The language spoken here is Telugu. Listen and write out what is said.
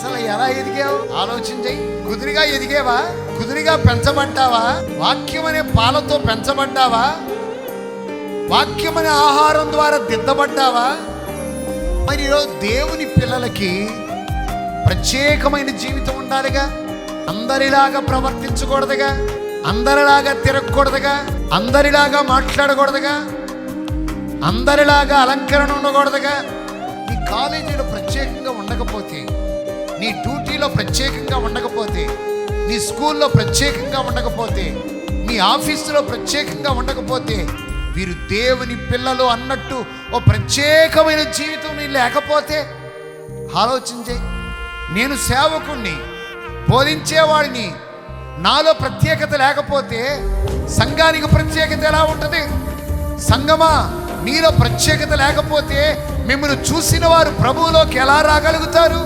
అసలు ఎలా ఎదిగావు? ఆలోచించయి కుదిరిగా ఎదిగేవా? కుదిరిగా పెంచబడ్డావా? వాక్యం అనే పాలతో పెంచబడ్డావా? వాక్యం అనే ఆహారం ద్వారా దిద్దబడ్డావా? మరి దేవుని పిల్లలకి ప్రత్యేకమైన జీవితం ఉండాలిగా? అందరిలాగా ప్రవర్తించకూడదుగా? అందరిలాగా తిరగకూడదుగా? అందరిలాగా మాట్లాడకూడదుగా? అందరిలాగా అలంకరణ ఉండకూడదుగా? ఈ కాలేజీలో ప్రత్యేకంగా ఉండకపోతే నీ డ్యూటీలో ప్రత్యేకంగా ఉండకపోతే నీ స్కూల్లో ప్రత్యేకంగా ఉండకపోతే నీ ఆఫీసులో ప్రత్యేకంగా ఉండకపోతే వీరు దేవుని పిల్లలు అన్నట్టు ఓ ప్రత్యేకమైన జీవితం నీ లేకపోతే ఆలోచించే నేను సేవకుణ్ణి బోధించేవాడిని నాలో ప్రత్యేకత లేకపోతే సంఘానికి ప్రత్యేకత ఎలా ఉంటుంది? సంగమా మీలో ప్రత్యేకత లేకపోతే మిమ్మల్ని చూసిన వారు ప్రభువులోకి ఎలా రాగలుగుతారు?